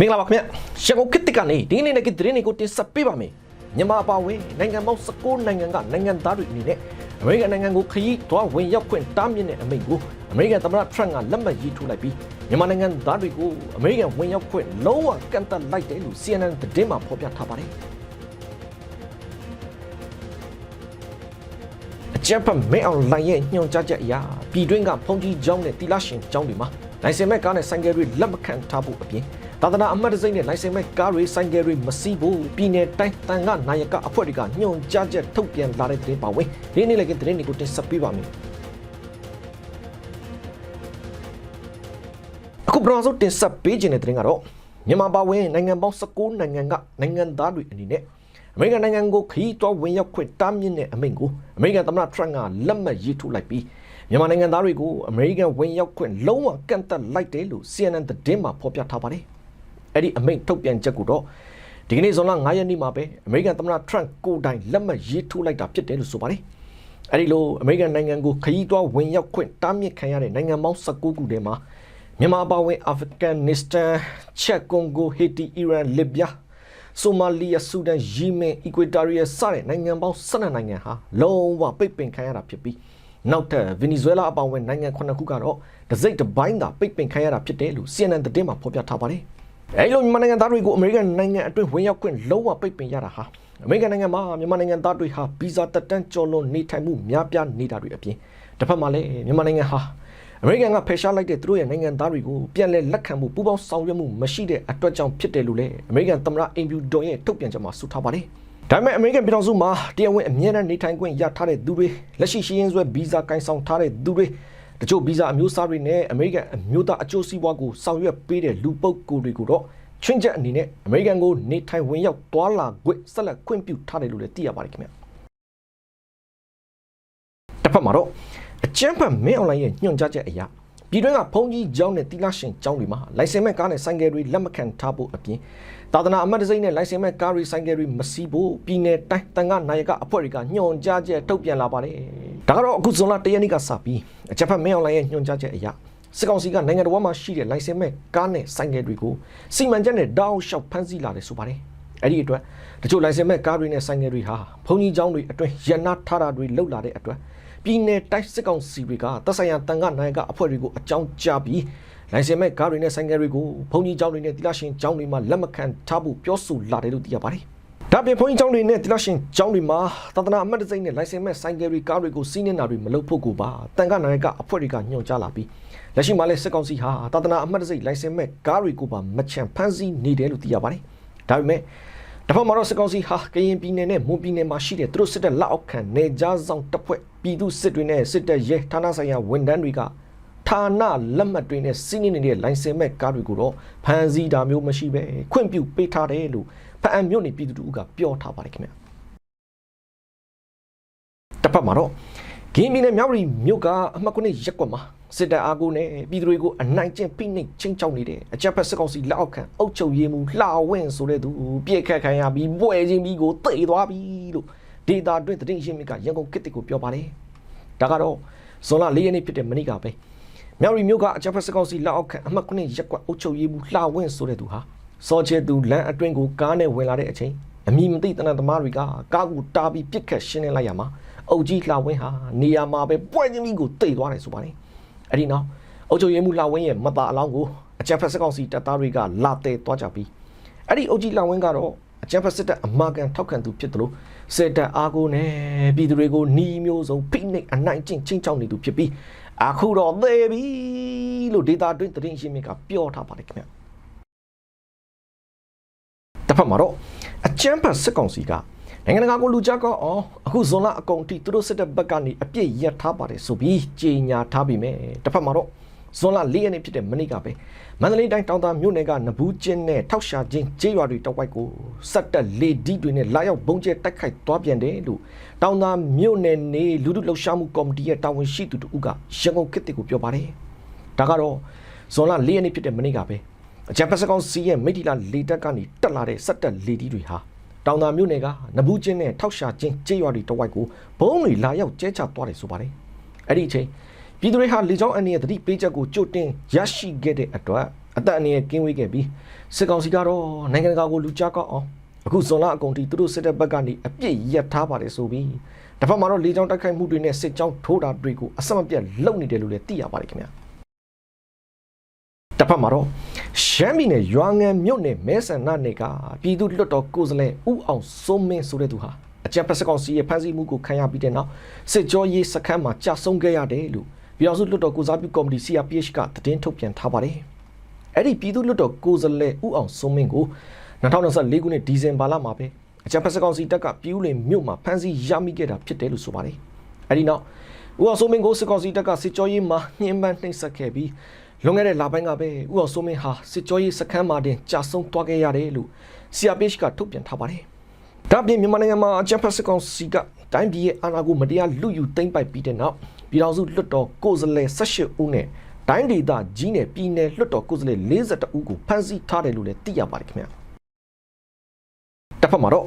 မင်္ဂလာပါခင်ဗျရန်ကုန်ခေတ်တစ်ကနေဒီနေ့နေ့ကသတင်းတွေကိုတင်ဆက်ပေးပါမယ်မြန်မာအပါအဝင်နိုင်ငံပေါင်း19နိုင်ငံကနိုင်ငံသားတွေအနေနဲ့အမေရိကန်နိုင်ငံကိုခရီးသွားဝင်ရောက်ခွင့်တားမြစ်တဲ့အမိန့်ကိုအမေရိကန်သမ္မတထရန့်ကလက်မှတ်ရေးထိုးလိုက်ပြီးမြန်မာနိုင်ငံသားတွေကိုအမေရိကန်ဝင်ရောက်ခွင့်လုံးဝကန့်သတ်လိုက်တယ်လို့ CNN သတင်းမှာဖော်ပြထားပါတယ်အကြံဖတ်မင်းအောင်လိုင်ရဲ့ညွှန်ကြားချက်အရပြည်တွင်းကဖုန်ကြီးကျောင်းနဲ့တီလာရှင်ကျောင်းတွေမှာနိုင်စင်မဲ့ကားနဲ့ဆိုင်ကယ်တွေလက်မခံထားဖို့အပြင် သာသနာအမတ်တစိမ့်နဲ့နိုင်စင်မဲ့ကားတွေဆိုင်ကယ်တွေမစီးဖို့ပြည်내တိုင်းတန်ကနိုင်ကအဖွဲ့တွေကညွှန်ကြားချက်ထုတ်ပြန်လာတဲ့သတင်းပါဝင်ဒီနေ့လည်းကသတင်းတွေကိုတင်ဆက်ပေးပါမယ်အခုပထမဆုံးတင်ဆက်ပေးခြင်းတဲ့သတင်းကတော့မြန်မာပါဝင်နိုင်ငံပေါင်း19နိုင်ငံကနိုင်ငံသားတွေအနေနဲ့အမေရိကန်နိုင်ငံကိုခရီးသွားဝင်ရောက်ခွင့်တားမြစ်တဲ့အမိန့်ကိုအမေရိကန်သမ္မတထရန့်ကလက်မှတ်ရေးထိုးလိုက်ပြီးမြန်မာနိုင်ငံသားတွေကိုအမေရိကန်ဝင်ရောက်ခွင့်လုံးဝကန့်သတ်လိုက်တယ်လို့ CNN သတင်းမှာဖော်ပြထားပါတယ်။ အဲ့ဒီအမိန့်ထုတ်ပြန်ချက်ကိုတော့ဒီကနေ့ဇွန်လ9ရက်နေ့မှာပဲအမေရိကန်သမ္မတထရန့်ကိုယ်တိုင်လက်မှတ်ရေးထိုးလိုက်တာဖြစ်တယ်လို့ဆိုပါတယ်။အဲ့ဒီလိုအမေရိကန်နိုင်ငံကိုခရီးသွားဝင်ရောက်ခွင့်တားမြစ်ခံရတဲ့နိုင်ငံပေါင်း19ခုထဲမှာမြန်မာအပါအဝင်အာဖဂန်နစ္စတန်ချက်ကွန်ဂိုဟေတီအီရန်လစ်ဗျာဆိုမာလီယာဆူဒန်ယီမင်အီကွေတာရီယာစတဲ့နိုင်ငံပေါင်း12နိုင်ငံဟာလုံးဝပိတ်ပင်ခံရတာဖြစ်ပြီးနောက်ထပ်ဗင်နီဇွဲလားအပါအဝင်နိုင်ငံ9ခုကတော့တစိမ့်တစ်ပိုင်းသာပိတ်ပင်ခံရတာဖြစ်တယ်လို့ CNN သတင်းမှာဖော်ပြထားပါတယ်။ အဲဒီလိုမြန်မာနိုင်ငံသားတွေကိုအမေရိကန်နိုင်ငံအတွင်းဝင်ရောက်ခွင့်လုံးဝပိတ်ပင်ရတာဟာအမေရိကန်နိုင်ငံမှာမြန်မာနိုင်ငံသားတွေဟာဗီဇာတက်တန်းကျော်လွန်နေထိုင်မှုများပြားနေတာတွေအပြင်တစ်ဖက်မှာလည်းမြန်မာနိုင်ငံဟာအမေရိကန်ကဖယ်ရှားလိုက်တဲ့သူတို့ရဲ့နိုင်ငံသားတွေကိုပြန်လည်လက်ခံမှုပူးပေါင်းဆောင်ရွက်မှုမရှိတဲ့အတွက်ကြောင့်ဖြစ်တယ်လို့လည်းအမေရိကန်သမ္မတအင်ဖြူတော်ရဲ့ထုတ်ပြန်ချက်မှာဆိုထားပါတယ်။ဒါပေမဲ့အမေရိကန်ပြည်ထောင်စုမှာတရားဝင်အမြဲတမ်းနေထိုင်ခွင့်ရထားတဲ့သူတွေလက်ရှိရှိရင်းဆွဲဗီဇာကင်ဆောင်ထားတဲ့သူတွေ တချို့ဗီဇာအမျိုးအစားတွေနဲ့အမေရိကန်အမျိုးသားအကျိုးစီးပွားကိုဆောင်ရွက်ပေးတဲ့လူပုဂ္ဂိုလ်တွေကိုတော့ချွင်းချက်အနေနဲ့အမေရိကန်ကိုနေထိုင်ဝင်ရောက်သွားလာခွင့်ဆက်လက်ခွင့်ပြုထားတယ်လို့လည်းသိရပါတယ်ခင်ဗျာ။တစ်ဖက်မှာတော့အကျန်းဖတ်မင်းအွန်လိုင်းရဲ့ညွှန်ကြားချက်အရပြည်တွင်းကဖုန်ကြီးကျောင်းနဲ့တီလာရှင်ကျောင်းတွေမှာလိုင်စင်မဲ့ကားနဲ့ဆိုင်ကယ်တွေလက်မခံထားဖို့အပြင်သာသနာအမတ်တစိမ့်နဲ့လိုင်စင်မဲ့ကားတွေဆိုင်ကယ်တွေမစီးဖို့ပြည်내တိုင်းတန်ခနိုင်ကအဖွဲ့တွေကညွှန်ကြားချက်ထုတ်ပြန်လာပါတယ် ဒါကတော့အခုဇွန်လ၁ရက်နေ့ကစပြီးအချက်ဖတ်မင်းအွန်လိုင်းရဲ့ညွှန်ကြားချက်အရစစ်ကောင်စီကနိုင်ငံတော်မှာရှိတဲ့လိုင်စင်မဲ့ကားနဲ့ဆိုင်ကယ်တွေကိုစီမံချက်နဲ့တောင်းလျှောက်ဖမ်းဆီးလာတယ်ဆိုပါတယ်အဲ့ဒီအတွက်တချို့လိုင်စင်မဲ့ကားတွေနဲ့ဆိုင်ကယ်တွေဟာဘုံကြီးကျောင်းတွေအတွင်းရန်နာထားတာတွေလောက်လာတဲ့အတွက်ပြည်내တိုက်စစ်ကောင်စီတွေကတပ်ဆိုင်ရာတန်ခနိုင်ကအဖွဲ့တွေကိုအကြောင်းကြားပြီးလိုင်စင်မဲ့ကားတွေနဲ့ဆိုင်ကယ်တွေကိုဘုံကြီးကျောင်းတွေနဲ့တိလရှင်ကျောင်းတွေမှာလက်မခံထားဖို့ပြောဆိုလာတယ်လို့သိရပါတယ်။ ဒါပြင်ဘုံကြီးကျောင်းတွေနဲ့တိလရှင်ကျောင်းတွေမှာသာသနာအမတ်တစိမ့်နဲ့လိုင်စင်မဲ့ဆိုင်ကယ်တွေကားတွေကိုစီးနှင်တာတွေမလုပ်ဖို့ကိုပါတန်ခနိုင်ကအဖွဲ့တွေကညွှန်ကြားလာပြီးလက်ရှိမှာလည်းစစ်ကောင်စီဟာသာသနာအမတ်တစိမ့်လိုင်စင်မဲ့ကားတွေကိုပါမချန်ဖမ်းဆီးနေတယ်လို့သိရပါတယ်။ဒါပေမဲ့တဖက်မှာတော့စစ်ကောင်စီဟာကရင်ပြည်နယ်နဲ့မွန်ပြည်နယ်မှာရှိတဲ့သူတို့စစ်တပ်လက်အောက်ခံနေကြားဆောင်တပ်ဖွဲ့ပြည်သူစစ်တွေနဲ့စစ်တပ်ရဲဌာနဆိုင်ရာဝန်ထမ်းတွေက ဌာနလက်မှတ်တွေနဲ့စီးနင်းနေတဲ့လိုင်စင်မဲ့ကားတွေကိုတော့ဖမ်းဆီးတာမျိုးမရှိပဲခွင့်ပြုပေးထားတယ်လို့ဖအံမြို့နယ်ပြည်သူတို့ကပြောထားပါတယ်ခင်ဗျတစ်ဖက်မှာတော့ဂင်းပြည်နယ်မြောက်ရီမြို့ကအမှတ်9ရက်ကွက်မှာစစ်တပ်အားကိုနဲ့ပြည်သူတွေကိုအနိုင်ကျင့်ဖိနှိပ်ချင်းချောက်နေတဲ့အကြက်ဖက်စစ်ကောင်စီလက်အောက်ခံအုပ်ချုပ်ရေးမှူးလှဝင့်ဆိုတဲ့သူပြည့်ခတ်ခံရပြီးပွဲချင်းပြီးကိုတိတ်သွားပြီလို့ဒေတာအတွင်းသတင်းရှင်းမြစ်ကရန်ကုန်ကစ်တစ်ကိုပြောပါတယ်ဒါကတော့ဇွန်လ၄ရက်နေ့ဖြစ်တဲ့မနေ့ကပဲ မြောက်ရီမြို့ကအကြက်ဖက်စစ်ကောင်စီလက်အောက်ခံအမှတ်9ရက်ကွက်အုပ်ချုပ်ရေးမှူးလှဝင့်ဆိုတဲ့သူဟာစောချဲသူလမ်းအတွင်းကိုကားနဲ့ဝင်လာတဲ့အချိန်အမိမသိတနသမားတွေကကားကိုတားပြီးပြစ်ခတ်ရှင်းနေလိုက်ရမှာအုပ်ကြီးလှဝင်းဟာနေရာမှာပဲပွဲချင်းပြီးကိုတိတ်သွားတယ်ဆိုပါတယ်အဲ့ဒီနောက်အုပ်ချုပ်ရေးမှူးလှဝင်းရဲ့မတာအလောင်းကိုအကြံဖက်စစ်ကောင်စီတပ်သားတွေကလာတဲသွားကြပြီးအဲ့ဒီအုပ်ကြီးလှဝင်းကတော့အကြံဖက်စစ်တပ်အမာကန်ထောက်ခံသူဖြစ်တယ်လို့စစ်တပ်အားကိုနဲ့ပြည်သူတွေကိုနှီးမျိုးစုံဖိနှိပ်အနိုင်ကျင့်ချင်းချောင်းနေသူဖြစ်ပြီး အခုတော့သေပြီလို့ဒေတာတွင်းသတင်းရှင်းမြစ်ကပြောထားပါတယ်ခင်ဗျတစ်ဖက်မှာတော့အကြံဖက်စစ်ကောင်စီကနိုင်ငံတကာကိုလူကြကောအောင်အခုဇွန်လအကုန်ထိသူတို့စစ်တပ်ဘက်ကနေအပြစ်ရက်ထားပါတယ်ဆိုပြီးကြေညာထားပြီမဲ့တစ်ဖက်မှာတော့ ဇွန်လ၄ရက်နေ့ဖြစ်တဲ့မနေ့ကပဲမန္တလေးတိုင်းတောင်တာမြို့နယ်ကနဘူးကျင်းနဲ့ထောက်ရှာချင်းကျေးရွာတွေတောက်ဝိုက်ကိုစက်တက်လေဒီတွေနဲ့လာရောက်ဘုံကျဲတိုက်ခိုက်သွားပြန်တယ်လို့တောင်တာမြို့နယ်နေလူလူလှုပ်ရှားမှုကော်မတီရဲ့တာဝန်ရှိသူတို့ကရန်ကုန်ခေတ်တွေကိုပြောပါတယ်ဒါကတော့ဇွန်လ၄ရက်နေ့ဖြစ်တဲ့မနေ့ကပဲအကြံဖက်စကောင်စီရဲ့မိထီလာလေတက်ကနေတက်လာတဲ့စက်တက်လေဒီတွေဟာတောင်သာမြို့နယ်ကနဘူးချင်းနဲ့ထောက်ရှာချင်းကျေးရွာတွေတဝိုက်ကိုဘုံတွေလာရောက်ကျဲချသွားတယ်ဆိုပါတယ်အဲ့ဒီအချိန် ပြည်သူတွေဟာလေကြောင်းအန်ရဲ့တတိပေးချက်ကိုကြိုတင်ရရှိခဲ့တဲ့အတွက်အသက်အန္တရာယ်ကင်းဝေးခဲ့ပြီးစစ်ကောင်စီကတော့နိုင်ငံတကာကိုလူကြားကောက်အောင်အခုဇွန်လအကုန်ထိသူတို့စစ်တပ်ဘက်ကနေအပြစ်ရက်ထားပါတယ်ဆိုပြီးတစ်ဖက်မှာတော့လေကြောင်းတိုက်ခိုက်မှုတွေနဲ့စစ်ကြောင်းထိုးတာတွေကိုအဆက်မပြတ်လုပ်နေတယ်လို့လည်းသိရပါတယ်ခင်ဗျာတစ်ဖက်မှာတော့ရှမ်းပြည်နယ်ရွာငံမြို့နယ်မဲဆန္ဒနယ်ကပြည်သူ့လွတ်တော်ကိုယ်စားလှယ်ဦးအောင်စိုးမင်းဆိုတဲ့သူဟာအကြံဖက်စကောင်စီရဲ့ဖမ်းဆီးမှုကိုခံရပြီးတဲ့နောက်စစ်ကြောရေးစခန်းမှာကြာဆုံးခဲ့ရတယ်လို့ ပြည်အောင်စုလွတ်တော်ကိုစားပြုကော်မတီ CRPH ကသတင်းထုတ်ပြန်ထားပါတယ်။အဲ့ဒီပြည်သူ့လွတ်တော်ကိုယ်စားလှယ်ဦးအောင်စိုးမင်းကို2024ခုနှစ်ဒီဇင်ဘာလမှာပဲအကြံဖက်စကောင်စီတပ်ကပြည်ဦးလင်မြို့မှာဖမ်းဆီးရမိခဲ့တာဖြစ်တယ်လို့ဆိုပါတယ်။အဲ့ဒီနောက်ဦးအောင်စိုးမင်းကိုစစ်ကောင်စီတပ်ကစစ်ကြောရေးမှာနှင်းပန်းနှိမ့်ဆက်ခဲ့ပြီးလွန်ခဲ့တဲ့လပိုင်းကပဲဦးအောင်စိုးမင်းဟာစစ်ကြောရေးစခန်းမှာတင်ကြာဆုံးသွားခဲ့ရတယ်လို့ CRPH ကထုတ်ပြန်ထားပါတယ်။ဒါပြင်မြန်မာနိုင်ငံမှာအကြံဖက်စကောင်စီကတိုင်းပြည်ရဲ့အာဏာကိုမတရားလူယူသိမ်းပိုက်ပြီးတဲ့နောက် ပြည်ထောင်စုလွှတ်တော်ကိုယ်စားလှယ်18ဦးနဲ့တိုင်းဒေသကြီးနယ်ပြည်နယ်လွှတ်တော်ကိုယ်စားလှယ်42ဦးကိုဖမ်းဆီးထားတယ်လို့လည်းသိရပါတယ်ခင်ဗျာ။တစ်ဖက်မှာတော့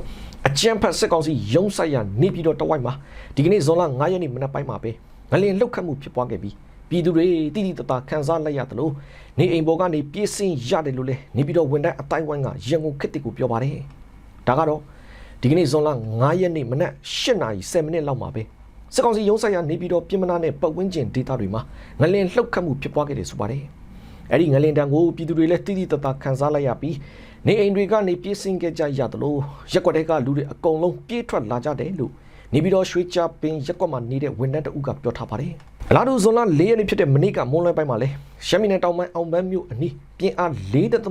အကြံဖက်စစ်ကောင်စီရုံးဆိုင်ရာနေပြည်တော်တဝိုက်မှာဒီကနေ့ဇွန်လ9ရက်နေ့မနက်ပိုင်းမှာပဲငလင်လှုပ်ခတ်မှုဖြစ်ပွားခဲ့ပြီးပြည်သူတွေတိတိတသားခန်းစားလိုက်ရတယ်လို့နေအိမ်ပေါ်ကနေပြေးဆင်းရတယ်လို့လည်းနေပြည်တော်ဝန်ထမ်းအတိုင်းဝိုင်းကရန်ကုန်ခေတ်တစ်ကိုပြောပါတယ်။ဒါကတော့ဒီကနေ့ဇွန်လ9ရက်နေ့မနက်8:10မိနစ်လောက်မှာပဲ စစ်ကောင်စီရုံးဆိုင်ရာနေပြည်တော်ပြည်မနာနဲ့ပတ်ဝန်းကျင်ဒေသတွေမှာငလင်လှုပ်ခတ်မှုဖြစ်ပွားခဲ့တယ်ဆိုပါတယ်။အဲ့ဒီငလင်တံကိုပြည်သူတွေလည်းတိတိတသားခန်းစားလိုက်ရပြီးနေအိမ်တွေကနေပြေးဆင်းခဲ့ကြရတယ်လို့ရက်ွက်တွေကလူတွေအကုန်လုံးပြေးထွက်လာကြတယ်လို့နေပြည်တော်ရွှေချပင်ရက်ကွက်မှာနေတဲ့ဝန်ထမ်းတအုပ်ကပြောထားပါတယ်။အလားတူဇွန်လ၄ရက်နေ့ဖြစ်တဲ့မနေ့ကမွန်းလွဲပိုင်းမှာလဲရှမ်းပြည်နယ်တောင်ပိုင်းအောင်ပန်းမြို့အနီးပြင်းအား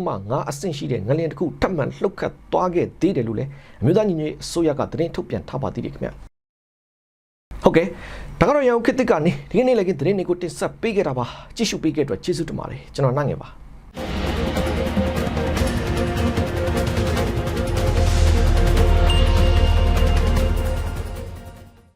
4.5အဆင့်ရှိတဲ့ငလျင်တစ်ခုထပ်မံလှုပ်ခတ်သွားခဲ့သေးတယ်လို့လည်းအမျိုးသားညီညွတ်ရေးအစိုးရကသတင်းထုတ်ပြန်ထားပါသေးတယ်ခင်ဗျ။ ဟုတ်ကဲ့ဒါကတော့ရန်ကုန်ခေတ်သစ်ကနေဒီကနေ့လည်းကသတင်းတွေကိုတင်ဆက်ပေးခဲ့တာပါကြည့်ရှုပေးခဲ့တဲ့အတွက်ကျေးဇူးတင်ပါတယ်ကျွန်တော်နိုင်ငယ်ပါ